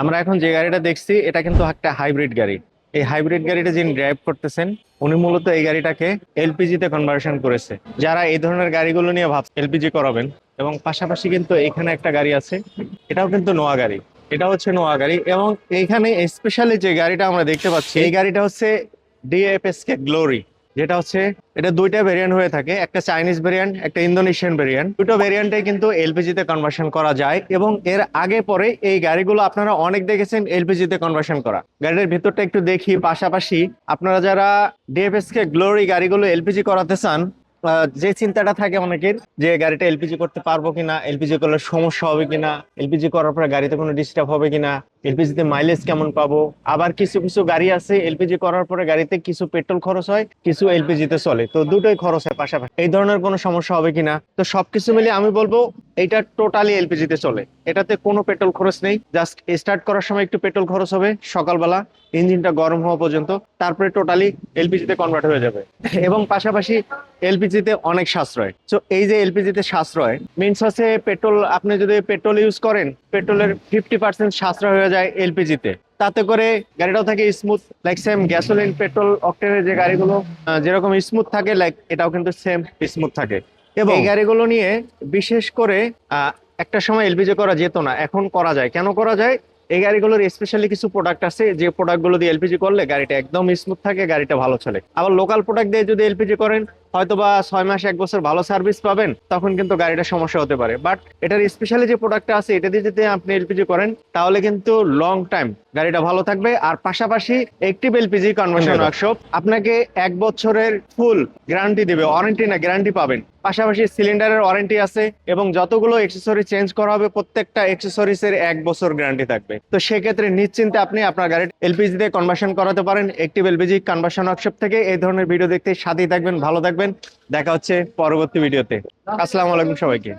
আমরা এখন যে গাড়িটা দেখছি, এটা কিন্তু একটা হাইব্রিড গাড়ি। এই হাইব্রিড গাড়িটা যিনি ড্রাইভ করতেছেন, উনি মূলত এই গাড়িটাকে এলপিজি তে কনভার্সন করেছে। যারা এই ধরনের গাড়িগুলো নিয়ে ভাব এলপিজি করাবেন, এবং পাশাপাশি কিন্তু এখানে একটা গাড়ি আছে, এটাও কিন্তু নোয়া গাড়ি। এটা হচ্ছে নোয়া গাড়ি, এবং এইখানে স্পেশালি যে গাড়িটা আমরা দেখতে পাচ্ছি, এই গাড়িটা হচ্ছে ডিএফএসকে গ্লোরি যেটা হচ্ছে, এটা দুইটা ভেরিয়েন্ট হয়ে থাকে, একটা চাইনিজ ভেরিয়েন্ট একটা ইন্দোনেশিয়ান ভেরিয়েন্ট দুটো ভেরিয়েন্টে কিন্তু এলপিজি তে কনভার্সন করা যায় এবং এর আগে পরে এই গাড়িগুলো আপনারা অনেক দেখেছেন এলপিজি তে কনভার্সন করা। গাড়ির ভিতরটা একটু দেখি, পাশাপাশি আপনারা যারা ডিএফএস কে গ্লোরি গাড়িগুলো এলপিজি করাতে চান যে চিন্তাটা থাকে অনেকের যে গাড়িটা এলপিজি করতে পারব কিনা এলপিজি করলে সমস্যা হবে কিনা এলপিজি করার পরে গাড়িতে কোনো ডিস্টার্ব হবে কিনা এলপিজি তে মাইলেজ কেমন পাবো? আবার কিছু কিছু গাড়ি আছে এলপিজি করার পরে গাড়িতে কিছু পেট্রোল খরচ হয়, কিছু এলপিজি তে চলে। তো দুটোই খরচ হয় পাশাপাশি। এই ধরনের কোনো সমস্যা হবে কিনা? তো সবকিছু মিলিয়ে আমি বলব, এটা টোটালি এলপিজি তে চলে। এটাতে কোনো পেট্রোল খরচ নেই। জাস্ট স্টার্ট করার সময় একটু পেট্রোল খরচ হবে। সকালবেলা ইঞ্জিনটা গরম হওয়া পর্যন্ত, তারপরে টোটালি এলপিজি তে কনভার্ট হয়ে যাবে। এবং পাশাপাশি এলপিজি তে অনেক সাশ্রয়। তো এই যে এলপিজিতে সাশ্রয় মিনস হচ্ছে পেট্রোল আপনি যদি পেট্রোল ইউজ করেন পেট্রোলের ফিফটি পার্সেন্ট সাশ্রয় হয়ে যায় এলপিজিতে তাতে করে গাড়িটাও থাকে smooth like same gasoline petrol অকটেনের যে গাড়িগুলো যেরকম স্মুথ থাকে লাইক এটাও কিন্তু সেম স্মুথ থাকে। এবং এই গাড়িগুলো নিয়ে বিশেষ করে আহ, একটা সময় এলপিজি করা যেত না এখন করা যায়। কেন করা যায়? এই গাড়িগুলোর স্পেশালি কিছু প্রোডাক্ট আছে যে প্রোডাক্টগুলো দিয়ে এলপিজি করলে গাড়িটা একদম স্মুথ থাকে গাড়িটা ভালো চলে। আবার লোকাল প্রোডাক্ট দিয়ে যদি এলপিজি করেন হয়তো বা ছয় মাস এক বছর ভালো সার্ভিস পাবেন তখন কিন্তু গাড়িটা সমস্যা হতে পারে। বাট এটার স্পেশালি যে প্রোডাক্টটা আছে এটা দিয়ে যদি আপনি এলপিজি করেন তাহলে কিন্তু লং টাইম গাড়িটা ভালো থাকবে। আর পাশাপাশি একটিভ এলপিজি কনভার্সন ওয়ার্কশপ আপনাকে এক বছরের ফুল গ্যারান্টি দেবে ওয়ারেন্টি না গ্যারান্টি পাবেন। পাশাপাশি সিলিন্ডারের ওয়ারেন্টি আছে এবং যতগুলো এক্সেসরি চেঞ্জ করা হবে প্রত্যেকটা এক্সেসরিজ এর এক বছর গ্যারান্টি থাকবে। তো সেক্ষেত্রে নিশ্চিন্তে আপনি আপনার গাড়ি এলপিজি তে কনভার্সন করাতে পারেন একটিভ এলপিজি কনভার্সন ওয়ার্কশপ থেকে। এই ধরনের ভিডিও দেখতে সাথেই থাকবেন ভালো থাকবেন। দেখা হচ্ছে পরবর্তী ভিডিওতে। আসসালামু আলাইকুম সবাইকে।